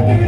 ਤੈਨੂੰ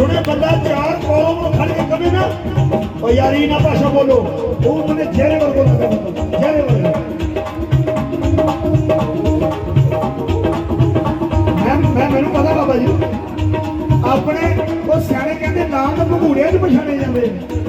ਸੁਣੇ ਬੰਦਾ ਧਿਆਨ ਕੋਲੋਂ ਨੂੰ ਖੜ ਕੇ ਨਾ ਓ ਯਾਰੀ ਨਾ ਭਾਸ਼ਾ ਬੋਲੋ। ਉਹ ਮਨੇ ਚਿਹਰੇ ਵਰਗੋ ਨਾ ਕਹੋ ਚਿਹਰੇ ਵਰਗੋ ਮੈਂ ਮੈਂ ਮੈਨੂੰ ਪਤਾ ਬਾਬਾ ਜੀ, ਆਪਣੇ ਉਹ ਸਿਆਣੇ ਕਹਿੰਦੇ, ਨਾਮ ਤਾਂ ਭਗੂੜਿਆਂ 'ਚ ਪਛਾਣੇ ਜਾਂਦੇ ਨੇ।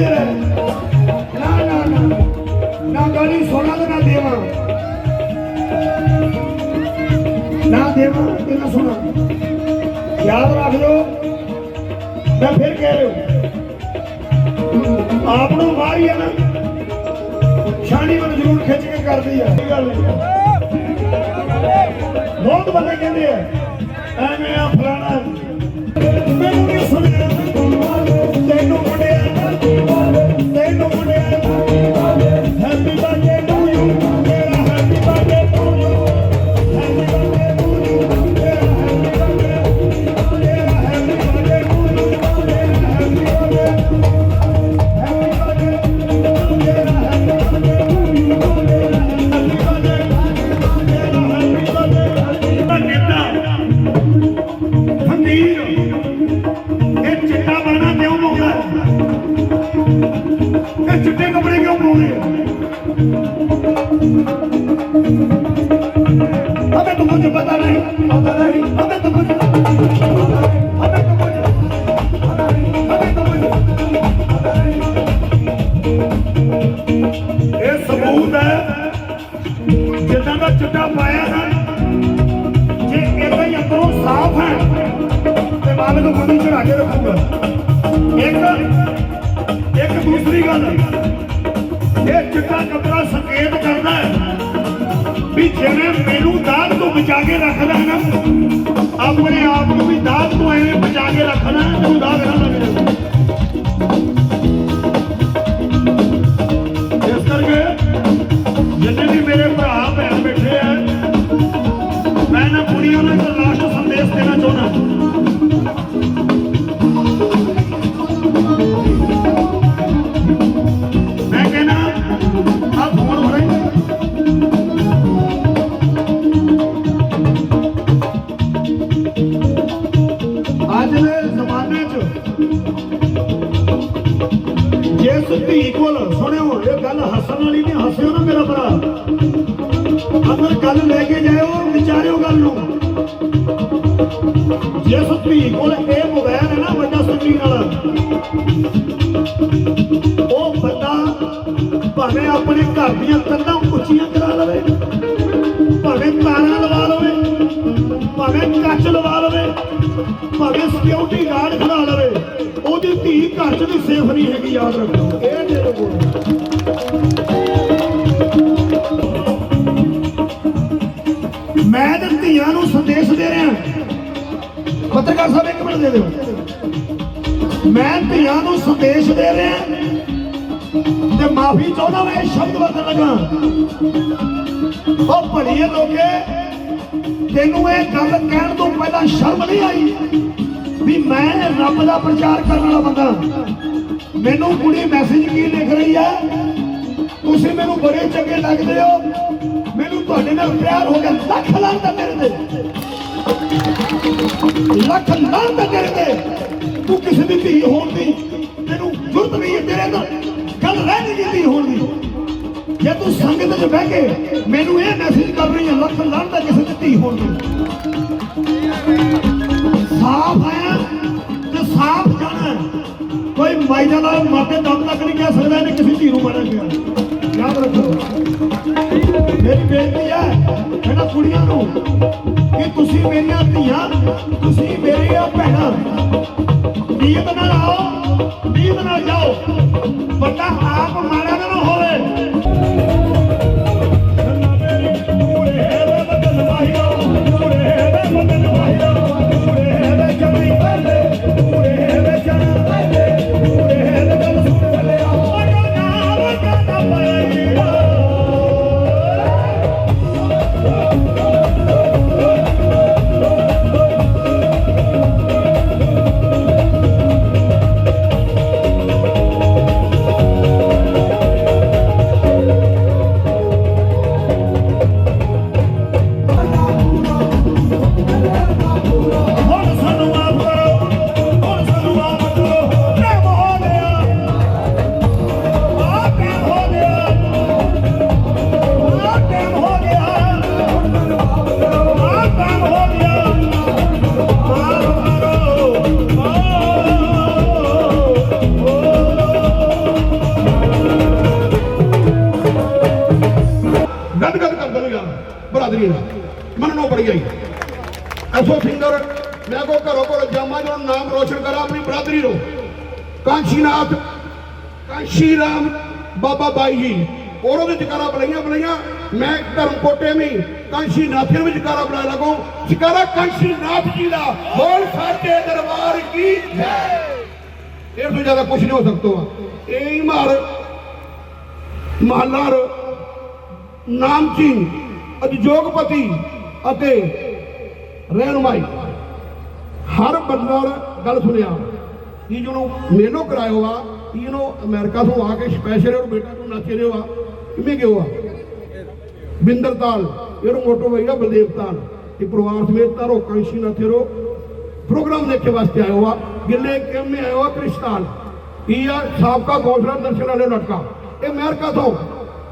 ਦੇ ਨਾ ਨਾ ਨਾ ਨਾ ਗਾਲੀ ਸੋਨਾ ਦਾ ਨਾ ਦੇਵਾ ਨਾ ਦੇਵਾ ਤੇ ਨਾ ਸੋਨਾ ਯਾਦ ਰੱਖ ਲਓ ਮੈਂ ਫਿਰ ਕਹਿ ਰਿਹਾ ਆਪ ਨੂੰ ਮਾਰੀ ਹੈ ਨਾ ਛਾਣੀ ਮਨ ਜ਼ਰੂਰ ਖਿੱਚ ਕੇ ਕਰਦੀ ਆ ਇਹ ਗੱਲ ਬਹੁਤ ਬੰਦੇ ਕਹਿੰਦੇ ਆ ਐਵੇਂ ਆ ਫਲਾਣਾ ਵੀ ਸੇਫ ਯਾਦ ਰੱਖੋ ਇਹ ਦੇ ਲਵੋ ਮੈਂ ਤੇ ਧੀਆਂ ਨੂੰ ਸੰਦੇਸ਼ ਦੇ ਰਿਹਾ। ਪੱਤਰਕਾਰ ਸਾਹਿਬ, ਇੱਕ ਮਿੰਟ ਦੇ ਦਿਓ। ਮੈਂ ਧੀਆਂ ਨੂੰ ਸੰਦੇਸ਼ ਦੇ ਰਿਹਾ ਤੇ ਮਾਫੀ ਚਾਹੁੰਦਾ ਮੈਂ ਇਹ ਸ਼ਬਦ ਵਰਤਣ ਲੱਗਾ। ਉਹ ਭਲੀਏ ਲੋਕੇ, ਤੈਨੂੰ ਇਹ ਗੱਲ ਕਹਿਣ ਤੋਂ ਪਹਿਲਾਂ ਸ਼ਰਮ ਨਹੀਂ ਆਈ ਵੀ ਮੈਂ ਰੱਬ ਦਾ ਪ੍ਰਚਾਰ ਕਰਨ ਵਾਲਾ ਬੰਦਾ। ਮੈਨੂੰ ਕੁੜੀ ਮੈਸੇਜ ਕੀ ਲਿਖ ਰਹੀ ਹੈ ਤੁਸੀਂ ਮੈਨੂੰ ਬੜੇ ਚੰਗੇ ਲੱਗਦੇ ਹੋ। ਮੈਨੂੰ ਤੁਹਾਡੇ ਨਾਲ ਪਿਆਰ ਹੋ ਗਿਆ। ਲੱਖ ਲਾਂਦਾ ਤੇਰੇ ਤੇ। ਲੱਖ ਲਾਂਦਾ ਤੇਰੇ ਤੇ। ਤੂੰ ਕਿਸੇ ਦੀ ਧੀ ਹੋਣ ਦੀ। ਤੈਨੂੰ ਜ਼ਰੂਰਤ ਨਹੀਂ ਹੈ ਤੇਰੇ ਨਾਲ। ਗੱਲ ਰਹਿ ਨਹੀਂ ਗਈ ਹੋਣ ਦੀ। ਜੇ ਤੂੰ ਸੰਗਤ 'ਚ ਬਹਿ ਕੇ ਮੈਨੂੰ ਇਹ ਮੈਸੇਜ ਕਰ ਰਹੀ ਹੈ ਲੱਖ ਲਾਂਦਾ ਕਿਸੇ ਦੀ ਧੀ ਹੋਣ ਦੀ। ਸਾਫ਼ ਆਇਆ ਤੇ ਸਾਫ਼ ਜਾਣਾ ਕੋਈ ਮਾਈਦਾ ਨਾਲ ਮਾਤੇ ਦਮ ਤੱਕ ਨਹੀਂ ਕਹਿ ਸਕਦਾ ਇਹਨੇ ਕਿਸੇ ਧੀ ਨੂੰ ਮਾਰਿਆ ਗਿਆ ਯਾਦ ਰੱਖੋ। ਮੇਰੀ ਬੇਨਤੀ ਹੈ, ਇਹਨਾਂ ਕੁੜੀਆਂ ਨੂੰ ਕਿ ਤੁਸੀਂ ਮੇਰੀਆਂ ਧੀਆਂ, ਤੁਸੀਂ ਮੇਰੀਆਂ ਭੈਣਾਂ ਨੀਤ ਨਾਲ ਆਓ ਨੀਤ ਨਾਲ ਜਾਓ। ਬੰਦਾ ਆਪ ਮਾੜਾ ਨਾ ਹੋਵੇ। ਮੰਨਣੋਂ ਪੜੀ ਆਈ। ਐਸੋ ਸਿੰਗਰ ਮੈਂ ਕੋ ਘਰੋਂ ਘਰੋਂ ਜਾਮਾ ਜੋ ਨਾਮ ਰੋਸ਼ਨ ਕਰਾ, ਆਪਣੀ ਬਰਾਦਰੀ ਰੋ ਬਾਬਾ ਬਾਈ ਜੀ ਉਹਨਾਂ ਦੇ ਜਕਾਰਾ ਬਲਾਈਆਂ ਬਲਾਈਆਂ ਮੈਂ ਧਰਮ ਕੋਟੇ ਵਿੱਚ ਕਾਂਸ਼ੀ ਨਾਥਿਆਂ ਵਿੱਚ ਜਕਾਰਾ ਬਣਾ ਲਗੋ। ਜਕਾਰਾ ਕਾਂਸ਼ੀ ਨਾਥ ਜੀ ਦਾ ਬੋਲ ਸਾਡੇ ਦਰਬਾਰ ਕੀ ਜੈ ਇਹ ਤੋਂ ਜ਼ਿਆਦਾ ਕੁਝ ਨਹੀਂ ਹੋ ਸਕਦਾ। ਇਹ ਹੀ ਮਾਰ ਨਾਮਚੀਨ, ਉਦਯੋਗਪਤੀ ਅਤੇ ਰਹਿਨਮਾਈ ਹਰ ਬੰਦਾ ਗੱਲ ਸੁਣਿਆ। ਇਹ ਜਿਹਨੂੰ ਮੇਨੋ ਕਰਾਇਓ ਆ। ਇਹਨੂੰ ਅਮਰੀਕਾ ਤੋਂ ਆ ਕੇ ਸਪੈਸ਼ਲ ਉਹ ਬੇਟਾ ਨੂੰ ਨਾਚੇ ਰਿਓ ਆ। ਕਿਵੇਂ ਗਿਓ ਆ? ਬਿੰਦਰਤਾਲ ਇਹਨੂੰ ਮੋਟੋ ਵਈਆ ਬਲਦੇਵਤਾਲ ਇਹ ਪਰਿਵਾਰ ਸਮੇਤ ਤਾਰੋ ਕਾਂਸ਼ੀ ਨਾਥੇ ਰੋ। ਪ੍ਰੋਗਰਾਮ ਦੇਖੇ ਵਾਸਤੇ ਆਇਓ ਆ। ਗਿੱਲੇ ਕਿੰਮੇ ਆਇਓ ਆ ਕ੍ਰਿਸ਼ਤਾਲ ਇਹ ਆ? ਸਾਬਕਾ ਕੌਂਸਲਰ ਦਰਸ਼ਨ ਵਾਲੇ ਲਟਕਾ ਇਹ ਅਮਰੀਕਾ ਤੋਂ।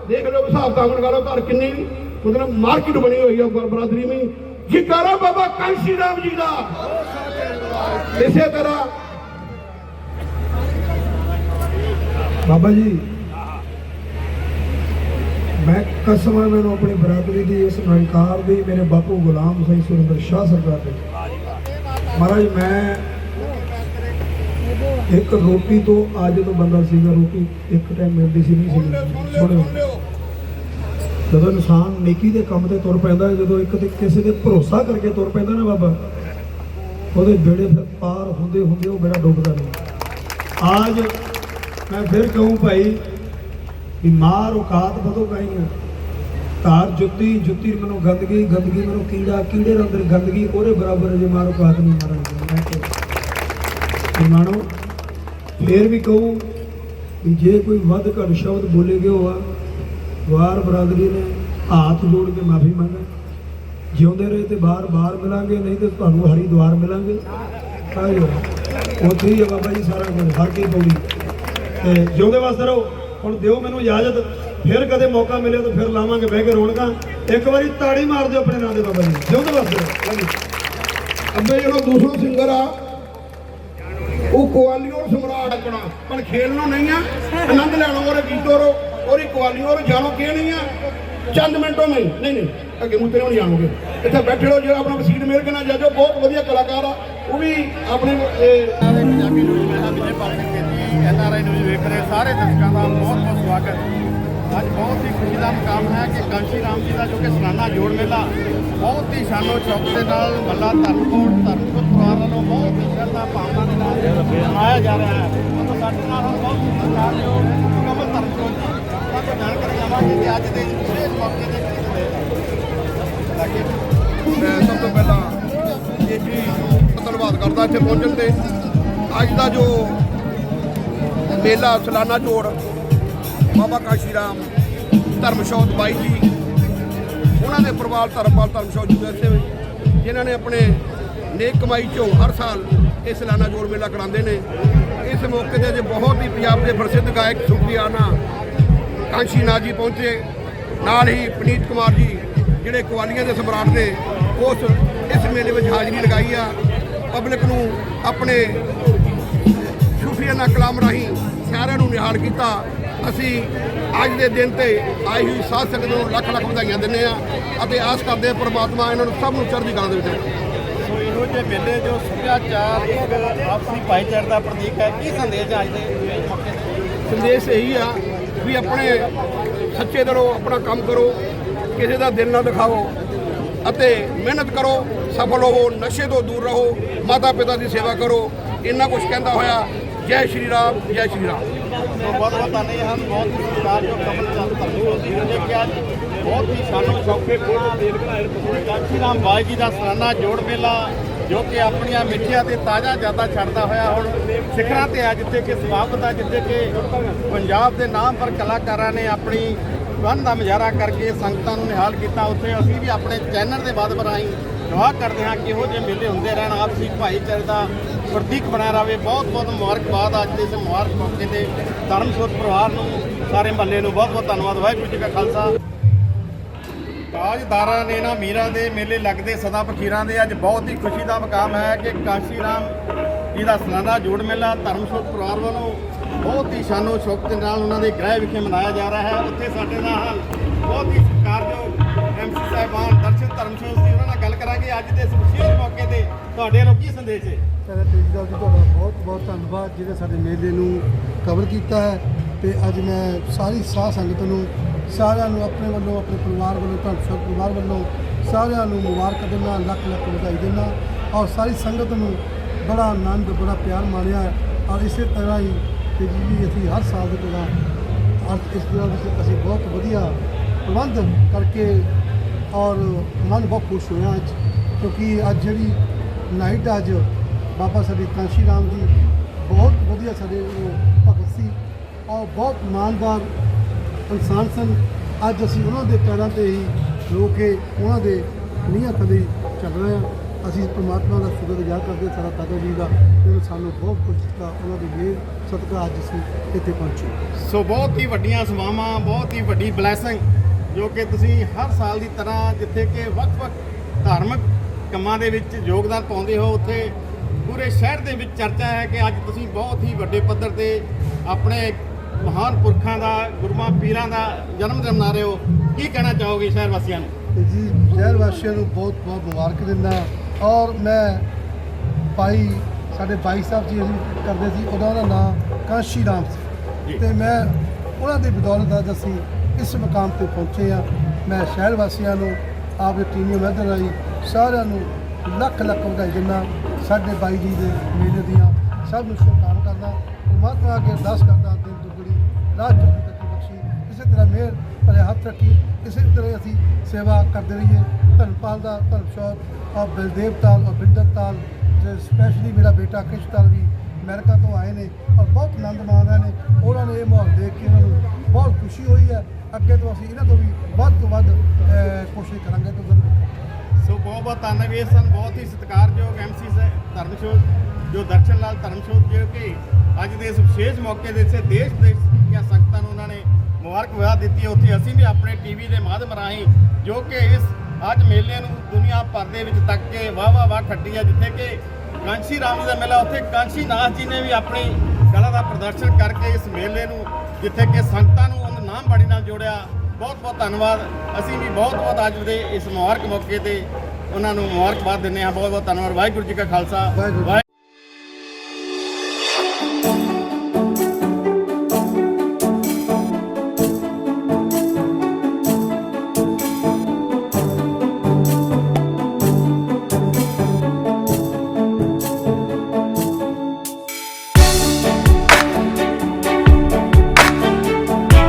ਦੇਖ ਲਓ ਹਿਸਾਬ ਤਾਂਗਣ ਵਾਲਾ ਘਰ ਕਿੰਨੀ ਮਤਲਬ ਮਾਰਕੀਟ ਬਣੀ ਹੋਈ ਆ ਬਰਾਦਰੀ ਵਿੱਚ ਜਿਕਾਰਾ ਬਾਬਾ ਕਾਂਸ਼ੀ ਰਾਮ ਜੀ ਦਾ। ਇਸੇ ਤਰ੍ਹਾਂ। ਬਾਬਾ ਜੀ, ਮੈਂ ਕਸਮ ਹੈ ਮੈਨੂੰ ਆਪਣੀ ਬਰਾਦਰੀ ਦੀ ਇਸ ਨਿਰੰਕਾਰ ਦੀ ਮੇਰੇ ਬਾਪੂ ਗੁਲਾਮ ਸਿੰਘ ਸੁਰਿੰਦਰ ਸ਼ਾਹ ਸਰਦਾਰ ਦੇ। ਮਹਾਰਾਜ, ਮੈਂ ਇੱਕ ਰੋਟੀ ਤੋਂ ਅੱਜ ਤੋਂ ਬੰਦਾ ਸੀਗਾ, ਰੋਟੀ ਇੱਕ ਟਾਈਮ ਮਿਲਦੀ ਸੀ, ਨਹੀਂ ਸੀ ਸੁਣਿਓ। ਜਦੋਂ ਇਨਸਾਨ ਨੇਕੀ ਦੇ ਕੰਮ ਤੇ ਤੁਰ ਪੈਂਦਾ ਜਦੋਂ ਇੱਕ ਤੇ ਕਿਸੇ ਦੇ ਭਰੋਸਾ ਕਰਕੇ ਤੁਰ ਪੈਂਦਾ ਨਾ ਬਾਬਾ, ਉਹਦੇ ਬੇੜੇ ਫਿਰ ਪਾਰ ਹੁੰਦੇ ਹੁੰਦੇ ਉਹ ਬੇੜਾ ਡੁੱਬਦਾ ਨਹੀਂ। ਆਜ ਮੈਂ ਫਿਰ ਕਹੂੰ ਭਾਈ ਵੀ ਮਾਰ ਔਕਾਤ ਬਦੋ ਗਈਆਂ? ਧਾਰ ਜੁੱਤੀ ਜੁੱਤੀ ਮੈਨੂੰ ਗੰਦਗੀ ਗੰਦਗੀ ਮੈਨੂੰ ਕੀੜਾ, ਕੀੜੇ ਅੰਦਰ ਗੰਦਗੀ, ਉਹਦੇ ਬਰਾਬਰ ਜੇ ਮਾਰ ਔਕਾਤ ਨਹੀਂ ਮਾਰਾਂਗੇ ਮੈਂ ਕਿ ਮਾਣੋ, ਫੇਰ ਵੀ ਕਹੂੰ ਵੀ ਜੇ ਕੋਈ ਵੱਧ ਘੱਟ ਸ਼ਬਦ ਬੋਲੇ ਗਿਆ ਹੋਆ ਵਾਰ ਬਰਾਦਰੀ ਨੇ ਹੱਥ ਜੋੜ ਕੇ ਮਾਫੀ ਮੰਗਾ। ਜਿਉਂਦੇ ਰਹੇ ਤੇ ਬਾਹਰ ਬਾਹਰ ਮਿਲਾਂਗੇ, ਨਹੀਂ ਤੇ ਤੁਹਾਨੂੰ ਹਰੀਦੁਆਰ ਮਿਲਾਂਗੇ। ਆਇਓ, ਉੱਥੇ ਹੀ ਹੈ ਬਾਬਾ ਜੀ ਸਾਰਾ ਕੁਝ ਹਰ ਪੌੜੀ। ਤੇ ਜਿਉਂਦੇ ਵਾਸਤੇ ਰਹੋ, ਹੁਣ ਦਿਓ ਮੈਨੂੰ ਇਜਾਜ਼ਤ। ਫਿਰ ਕਦੇ ਮੌਕਾ ਮਿਲੇ ਤਾਂ ਫਿਰ ਲਾਵਾਂਗੇ ਬਹਿ ਕੇ ਰੌਣਕਾਂ। ਇੱਕ ਵਾਰੀ ਤਾੜੀ ਮਾਰ ਦਿਓ ਆਪਣੇ ਨਾਂ ਦੇ ਬਾਬਾ ਜੀ। ਜਿਉਂਦੇ ਵਾਸਤੇ ਰਹੋ ਅੱਗੇ ਜਿਹੜਾ ਦੂਸਰਾ ਸਿੰਗਰ ਆ, ਉਹ ਕੁਆਲੀਓਰ ਸਮਰਾਟ ਚੁਣਾ ਪਰ ਖੇਲਣੋਂ ਨਹੀਂ ਆ, ਆਨੰਦ ਲੈਣੋਂ ਔਰ ਗੀਤੋ ਰੋ ਔਰ ਕੁਆਲੀ ਔਰ ਜਾਣੋ ਕੀ ਨਹੀਂ ਆ। ਚੰਦ ਮਿੰਟੋਂ ਮੈਂ ਨਹੀਂ ਨਹੀਂ ਅੱਗੇ ਮੁੱਤੇ ਨਹੀਂ ਜਾਣੋਗੇ। ਇੱਥੇ ਬੈਠੇ ਰਹੋ ਜਿਹੜਾ ਆਪਣਾ ਵਸੀਟ ਮੇਰ ਕੇ ਨਾਲ ਜਾਜੋ ਬਹੁਤ ਵਧੀਆ ਕਲਾਕਾਰ ਆ। ਉਹ ਵੀ ਆਪਣੇ ਇਹ, ਪੰਜਾਬੀ ਨਿਊਜ਼ ਮਹਿਲਾ ਵਿਜੇ ਪਾਲਣ ਕੀਤੀ ਐਨ ਆਰ ਆਈ ਨਿਊਜ਼ ਵੇਖ ਰਹੇ ਸਾਰੇ ਦਰਸ਼ਕਾਂ ਦਾ ਬਹੁਤ ਬਹੁਤ ਸਵਾਗਤ। ਅੱਜ ਬਹੁਤ ਹੀ ਖੁਸ਼ੀ ਦਾ ਮੁਕਾਮ ਹੈ ਕਿ ਕਾਂਸ਼ੀ ਰਾਮ ਜੀ ਦਾ ਜੋ ਕਿ ਸਾਲਾਨਾ ਜੋੜ ਮੇਲਾ ਬਹੁਤ ਹੀ ਸ਼ਾਨੋ ਚੌਕ ਦੇ ਨਾਲ ਮੱਲਾ ਧਰਮਕੋਟ ਧਰਮਕੋਟ ਪਰਿਵਾਰ ਵੱਲੋਂ ਬਹੁਤ ਹੀ ਸ਼ਰਧਾ ਭਾਵਨਾ ਦੇ ਨਾਲ ਮਨਾਇਆ ਜਾ ਰਿਹਾ ਹੈ। ਸਾਡੇ ਨਾਲ ਬਹੁਤ ਸਤਿਕਾਰ ਤੋਂ ਜਾਣਕਾਰੀ ਅੱਜ ਦੇ ਵਿਸ਼ੇਸ਼ ਮੌਕੇ ਤੇ ਕੀ ਲੱਗੇ ਮੈਂ ਸਭ ਤੋਂ ਪਹਿਲਾਂ ਇਹ ਜੀ ਧੰਨਵਾਦ ਕਰਦਾ ਇੱਥੇ ਪਹੁੰਚਣ ਤੇ। ਅੱਜ ਦਾ ਜੋ ਮੇਲਾ ਸਲਾਨਾ ਜੋੜ, ਬਾਬਾ ਕਾਸ਼ੀ ਰਾਮ ਧਰਮਸ਼ੌਤ ਬਾਈ ਜੀ, ਉਹਨਾਂ ਦੇ ਪਰਿਵਾਰ ਧਰਮਪਾਲ ਧਰਮਸ਼ੌਤ ਜੀ ਦੇ ਜਿਨ੍ਹਾਂ ਨੇ ਆਪਣੇ ਨੇਕ ਕਮਾਈ ਚੋਂ ਹਰ ਸਾਲ ਇਹ ਸਲਾਨਾ ਜੋੜ ਮੇਲਾ ਕਰਾਉਂਦੇ ਨੇ। ਇਸ ਮੌਕੇ ਤੇ ਅੱਜ ਬਹੁਤ ਹੀ ਪੰਜਾਬ ਦੇ ਪ੍ਰਸਿੱਧ ਗਾਇਕ ਸੁਖੀਆਨਾ ਕਾਂਸ਼ੀ ਨਾਥ ਜੀ ਪਹੁੰਚੇ। ਨਾਲ ਹੀ ਪਨੀਤ ਕੁਮਾਰ ਜੀ ਜਿਹੜੇ ਕਵਾਲੀਆਂ ਦੇ ਸਮਰਾਟ ਨੇ ਉਸ ਇਸ ਮੇਲੇ ਵਿੱਚ ਹਾਜ਼ਰੀ ਲਗਾਈ ਆ। ਪਬਲਿਕ ਨੂੰ ਆਪਣੇ ਸੂਫੀਆਨਾ ਕਲਾਮ ਰਾਹੀਂ ਸਾਰਿਆਂ ਨੂੰ ਨਿਹਾਲ ਕੀਤਾ। ਅਸੀਂ ਅੱਜ ਦੇ ਦਿਨ ਤੇ ਆਈ ਹੋਈ ਸਾਧ ਸੰਗਤ ਨੂੰ ਲੱਖ ਲੱਖ ਵਧਾਈਆਂ ਦਿੰਦੇ ਆ ਅਤੇ ਆਸ ਕਰਦੇ ਹਾਂ ਪ੍ਰਮਾਤਮਾ ਇਹਨਾਂ ਨੂੰ ਸਭ ਨੂੰ ਚੜ੍ਹਦੀ ਕਲਾ ਦੇ ਵਿੱਚ ਸੋ ਇਹੋ ਜਿਹੇ ਮੇਲੇ ਜੋ ਸੱਭਿਆਚਾਰ ਇੱਕ ਆਪਸੀ ਭਾਈਚਾਰੇ ਦਾ ਪ੍ਰਤੀਕ ਹੈ ਕੀ ਸੰਦੇਸ਼ ਅੱਜ ਦੇ ਇਸ ਮੌਕੇ ਤੇ? ਸੰਦੇਸ਼ ਇਹੀ ਆ ਵੀ ਆਪਣੇ ਸੱਚੇ ਦਿਲੋਂ ਆਪਣਾ ਕੰਮ ਕਰੋ, ਕਿਸੇ ਦਾ ਦਿਲ ਨਾ ਦਿਖਾਓ ਅਤੇ ਮਿਹਨਤ ਕਰੋ, ਸਫਲ ਹੋਵੋ, ਨਸ਼ੇ ਤੋਂ ਦੂਰ ਰਹੋ ਮਾਤਾ ਪਿਤਾ ਦੀ ਸੇਵਾ ਕਰੋ, ਇੰਨਾ ਕੁਝ ਕਹਿੰਦਾ ਹੋਇਆ। ਜੈ ਸ਼੍ਰੀ ਰਾਮ, ਜੈ ਸ਼੍ਰੀ ਰਾਮ। ਬਹੁਤ ਬਹੁਤ ਧੰਨਵਾਦ ਹਨ ਬਹੁਤ ਹੀ ਜੋ ਕਮਲ ਚੰਦ ਧਰਮੂ ਜੀ। ਨੇ ਕਿ ਬਹੁਤ ਹੀ ਸ਼ਾਨੋ ਸ਼ੌਕੇ ਪੂਰਨ ਕਾਂਚੀ ਰਾਮ ਬਾਈ ਜੀ ਦਾ ਸਾਲਾਨਾ ਜੋੜ ਮੇਲਾ ਜੋ ਕਿ ਆਪਣੀਆਂ ਮਿੱਠੀਆਂ ਤੇ ਤਾਜ਼ਾ ਯਾਦਾਂ ਛੱਡਦਾ ਹੋਇਆ ਹੁਣ ਸਿਖਰਾਂ ਤੇ ਆ, ਜਿੱਥੇ ਕਿ ਸਮਾਪਤ ਆ, ਜਿੱਥੇ ਕਿ ਪੰਜਾਬ ਦੇ ਨਾਮ ਪਰ ਕਲਾਕਾਰਾਂ ਨੇ ਆਪਣੀ ਵੰਨ ਦਾ ਮੁਜ਼ਾਹਰਾ ਕਰਕੇ ਸੰਗਤਾਂ ਨੂੰ ਨਿਹਾਲ ਕੀਤਾ। ਉੱਥੇ ਅਸੀਂ ਵੀ ਆਪਣੇ ਚੈਨਲ ਦੇ ਮਾਧਿਅਮ ਰਾਹੀਂ ਦੁਆ ਕਰਦੇ ਹਾਂ ਕਿ ਇਹੋ ਜਿਹੇ ਮੇਲੇ ਹੁੰਦੇ ਰਹਿਣ, ਆਪਸੀ ਭਾਈਚਾਰੇ ਦਾ ਪ੍ਰਤੀਕ ਬਣਿਆ ਰਹੇ। ਬਹੁਤ ਬਹੁਤ ਮੁਬਾਰਕਬਾਦ ਅੱਜ ਦੇ ਇਸ ਮੁਬਾਰਕ ਮੌਕੇ ਤੇ ਧਰਮਸੋਤ ਪਰਿਵਾਰ ਨੂੰ, ਸਾਰੇ ਮਹੱਲੇ ਨੂੰ ਬਹੁਤ ਬਹੁਤ ਧੰਨਵਾਦ। ਵਾਹਿਗੁਰੂ ਜੀ ਕਾ ਖਾਲਸਾ। ਤਾਜਦਾਰਾਂ ਨੇ ਨਾ ਮੀਰਾਂ ਦੇ ਮੇਲੇ ਲੱਗਦੇ ਸਦਾ ਫਕੀਰਾਂ ਦੇ। ਅੱਜ ਬਹੁਤ ਹੀ ਖੁਸ਼ੀ ਦਾ ਮਕਾਮ ਹੈ ਕਿ ਕਾਸ਼ੀ ਰਾਮ ਜੀ ਦਾ ਸਾਲਾਨਾ ਜੋੜ ਮੇਲਾ ਧਰਮਸੋਤ ਪਰਿਵਾਰ ਵੱਲੋਂ ਬਹੁਤ ਹੀ ਸ਼ਾਨੋ ਸ਼ੌਕ ਦੇ ਨਾਲ ਉਹਨਾਂ ਦੇ ਗ੍ਰਹਿ ਵਿਖੇ ਮਨਾਇਆ ਜਾ ਰਿਹਾ ਹੈ। ਉੱਥੇ ਸਾਡੇ ਨਾਲ ਬਹੁਤ ਹੀ ਸਤਿਕਾਰਯੋਗ ਐਮਸੀ ਸਾਹਿਬਾਨ ਦਰਸ਼ਨ ਧਰਮਸੋਤ ਜੀ ਉਹਨਾਂ ਨਾਲ ਗੱਲ ਕਰਾਂਗੇ ਅੱਜ ਦੇ ਇਸ ਵਿਸ਼ੇਸ਼ ਮੌਕੇ ਤੇ। ਤੁਹਾਡੇ ਵੱਲੋਂ ਕੀ ਸੰਦੇਸ਼ ਹੈ? ਸਰ ਤੇਜਦਾਰ ਜੀ, ਤੁਹਾਡਾ ਬਹੁਤ ਬਹੁਤ ਧੰਨਵਾਦ ਜਿਹਨੇ ਸਾਡੇ ਮੇਲੇ ਨੂੰ ਕਵਰ ਕੀਤਾ ਹੈ ਤੇ ਅੱਜ ਮੈਂ ਸਾਰੀ ਸਾਹ ਸੰਗਤ ਨੂੰ ਸਾਰਿਆਂ ਨੂੰ ਆਪਣੇ ਵੱਲੋਂ, ਆਪਣੇ ਪਰਿਵਾਰ ਵੱਲੋਂ, ਤੁਹਾਡੇ ਪਰਿਵਾਰ ਵੱਲੋਂ ਸਾਰਿਆਂ ਨੂੰ ਮੁਬਾਰਕ ਦਿੰਦਾ, ਲੱਖ ਲੱਖ ਵਧਾਈ ਦਿੰਦਾ ਔਰ ਸਾਰੀ ਸੰਗਤ ਨੂੰ ਬੜਾ ਆਨੰਦ, ਬੜਾ ਪਿਆਰ ਮਾਣਿਆ ਔਰ ਇਸੇ ਤਰ੍ਹਾਂ ਹੀ ਤੇ ਜੀ ਅਸੀਂ ਹਰ ਸਾਲ ਦੇ ਤਰ੍ਹਾਂ ਅਰਥ ਇਸ ਤਰ੍ਹਾਂ ਵਿੱਚ ਅਸੀਂ ਬਹੁਤ ਵਧੀਆ ਪ੍ਰਬੰਧ ਕਰਕੇ ਔਰ ਮਨ ਬਹੁਤ ਖੁਸ਼ ਹੋਇਆ ਅੱਜ ਕਿਉਂਕਿ ਅੱਜ ਜਿਹੜੀ ਨਾਈਟ ਅੱਜ, ਬਾਬਾ ਸਾਡੇ ਕਾਂਸ਼ੀ ਰਾਮ ਦੀ ਬਹੁਤ ਵਧੀਆ ਸਾਡੇ ਉਹ ਭਗਤ ਸੀ ਔਰ ਬਹੁਤ ਇਮਾਨਦਾਰ ਇਨਸਾਨ ਸਨ। ਅੱਜ ਅਸੀਂ ਉਹਨਾਂ ਦੇ ਪੈਰਾਂ ਤੇ ਹੀ ਰੋ ਕੇ ਉਹਨਾਂ ਦੇ ਨੀਹਾਂ ਥੱਲੇ ਚੱਲ ਰਹੇ ਹਾਂ। ਅਸੀਂ ਪ੍ਰਮਾਤਮਾ ਦਾ ਸ਼ੁਕਰਗੁਜ਼ਾਰ ਕਰਦੇ ਹਾਂ ਸਾਰਾ ਦਾਦਾ ਜੀ ਦਾ। ਜਿਹਨੇ ਸਾਨੂੰ ਬਹੁਤ ਕੁਝ ਦਿੱਤਾ ਉਹਨਾਂ ਦੀ ਮਿਹਰ, ਸਦਕਾ ਅੱਜ ਅਸੀਂ ਇੱਥੇ ਪਹੁੰਚੇ ਸੋ ਬਹੁਤ ਹੀ ਵੱਡੀਆਂ ਸੇਵਾਵਾਂ ਬਹੁਤ ਹੀ ਵੱਡੀ ਬਲੇਸਿੰਗ ਜੋ ਕਿ ਤੁਸੀਂ ਹਰ ਸਾਲ ਦੀ ਤਰ੍ਹਾਂ ਜਿੱਥੇ ਕਿ ਵੱਖ-ਵੱਖ ਧਾਰਮਿਕ ਕੰਮਾਂ ਦੇ ਵਿੱਚ ਯੋਗਦਾਨ ਪਾਉਂਦੇ ਹੋ, ਉੱਥੇ ਪੂਰੇ ਸ਼ਹਿਰ ਦੇ ਵਿੱਚ ਚਰਚਾ ਹੈ ਕਿ ਅੱਜ ਤੁਸੀਂ ਬਹੁਤ ਹੀ ਵੱਡੇ ਪੱਧਰ ਤੇ ਆਪਣੇ ਮਹਾਨ ਪੁਰਖਾਂ ਦਾ ਗੁਰੂਆਂ ਪੀਰਾਂ ਦਾ ਜਨਮ ਦਿਨ ਮਨਾ ਰਹੇ ਹੋ। ਕੀ ਕਹਿਣਾ ਚਾਹੋਗੇ ਸ਼ਹਿਰ ਵਾਸੀਆਂ ਨੂੰ? ਜੀ ਸ਼ਹਿਰ ਵਾਸੀਆਂ ਨੂੰ ਬਹੁਤ ਬਹੁਤ ਮੁਬਾਰਕ ਦਿੰਦਾ ਔਰ ਮੈਂ ਭਾਈ ਸਾਡੇ ਭਾਈ ਸਾਹਿਬ ਜੀ ਅਸੀਂ ਕਰਦੇ ਸੀ ਉਹਦਾ ਉਹਦਾ ਨਾਮ ਕਾਂਸ਼ੀ ਰਾਮ। ਸੀ। ਤੇ ਮੈਂ ਉਹਨਾਂ ਦੀ ਬਦੌਲਤ ਅੱਜ ਅਸੀਂ ਇਸ ਮੁਕਾਮ ਤੇ ਪਹੁੰਚੇ ਆ ਮੈਂ ਸ਼ਹਿਰ ਵਾਸੀਆਂ ਨੂੰ ਆਪਦੇ ਟੀਮੀਆਂ ਮੈਦਰ ਰਾਹੀਂ ਸਾਰਿਆਂ ਨੂੰ ਲੱਖ ਲੱਖ ਵਧਾਈ ਦਿੰਦਾ ਸਾਡੇ ਬਾਈ ਜੀ ਦੇ ਮੇਲੇ ਦੀਆਂ ਸਭ ਨੂੰ ਸ਼ੁਭਕਾਮਨਾਵਾਂ ਕਰਦਾ ਪਰਮਾਤਮਾ ਅੱਗੇ ਅਰਦਾਸ ਕਰਦਾ ਦਿਨ ਦੁਗੜੀ ਰਾਤ ਚੌਕੀ ਤੱਕ ਬਖਸ਼ੀ ਇਸੇ ਤਰ੍ਹਾਂ ਮਿਹਰ ਭਲੇ ਹੱਥ ਰੱਖੀ ਇਸੇ ਤਰ੍ਹਾਂ ਅਸੀਂ ਸੇਵਾ ਕਰਦੇ ਰਹੀਏ। ਧਰਮਪਾਲ ਦਾ ਧਰਮਸ਼ੌਤ ਔਰ ਬਲਦੇਵ ਤਾਲ ਔਰ ਬਿੰਦਰ ਤਾਲ, ਤੇ ਸਪੈਸ਼ਲੀ ਮੇਰਾ ਬੇਟਾ ਕ੍ਰਿਸ਼ ਤਾਲ ਵੀ ਅਮਰੀਕਾ ਤੋਂ ਆਏ ਨੇ ਔਰ ਬਹੁਤ ਆਨੰਦ ਮਾਣ ਰਹੇ ਨੇ। ਉਹਨਾਂ ਨੇ ਇਹ ਮਾਹੌਲ ਦੇਖ ਕੇ ਉਹਨਾਂ ਨੂੰ ਬਹੁਤ ਖੁਸ਼ੀ ਹੋਈ ਹੈ। ਅੱਗੇ ਤੋਂ ਅਸੀਂ ਇਹਨਾਂ ਤੋਂ ਵੀ ਵੱਧ ਤੋਂ ਵੱਧ ਕੋਸ਼ਿਸ਼ ਕਰਾਂਗੇ ਤੋਂ ਸੋ ਬਹੁਤ ਬਹੁਤ ਧੰਨਵਾਦ ਇਹ ਸਨ ਬਹੁਤ ਹੀ ਸਤਿਕਾਰਯੋਗ ਐਮਸੀ ਧਰਮਸ਼ੋਤ ਜੋ ਦਰਸ਼ਨ ਲਾਲ ਧਰਮਸ਼ੋਤ ਜੋ ਕਿ ਅੱਜ ਦੇ ਇਸ ਵਿਸ਼ੇਸ਼ ਮੌਕੇ ਦੇ ਇਸੇ ਦੇਸ਼ ਦੇ ਦੀਆਂ ਸੰਗਤਾਂ ਨੂੰ ਉਹਨਾਂ ਨੇ ਮੁਬਾਰਕਬਾਦ ਦਿੱਤੀ ਹੈ। ਉੱਥੇ ਅਸੀਂ ਵੀ ਆਪਣੇ ਟੀਵੀ ਦੇ ਮਾਧਿਅਮ ਰਾਹੀਂ ਜੋ ਕਿ ਇਸ ਅੱਜ ਮੇਲੇ ਨੂੰ ਦੁਨੀਆ ਭਰ ਦੇ ਵਿੱਚ ਤੱਕ ਕੇ ਵਾਹ ਵਾਹ ਵਾਹ ਖੱਟੀ ਹੈ, ਜਿੱਥੇ ਕਿ ਕਾਂਸ਼ੀ ਰਾਮ ਦਾ ਮੇਲਾ, ਉੱਥੇ ਕਾਂਸ਼ੀ ਨਾਥ ਜੀ ਨੇ ਵੀ ਆਪਣੀ ਕਲਾ ਦਾ ਪ੍ਰਦਰਸ਼ਨ ਕਰਕੇ ਇਸ ਮੇਲੇ ਨੂੰ, ਜਿੱਥੇ ਕਿ ਸੰਗਤਾਂ ਨੂੰ ਉਹਨਾਂ ਨਾਮ ਬਾੜੀ ਨਾਲ ਜੋੜਿਆ। ਬਹੁਤ ਬਹੁਤ ਧੰਨਵਾਦ। ਅਸੀਂ ਵੀ ਬਹੁਤ ਬਹੁਤ ਅੱਜ ਦੇ ਇਸ ਮੁਬਾਰਕ ਮੌਕੇ ਤੇ ਉਹਨਾਂ ਨੂੰ ਮੁਬਾਰਕਬਾਦ ਦਿੰਦੇ ਹਾਂ। ਬਹੁਤ ਬਹੁਤ ਧੰਨਵਾਦ। ਵਾਹਿਗੁਰੂ ਜੀ ਕਾ ਖਾਲਸਾ। ਵਾਹਿਗੁਰੂ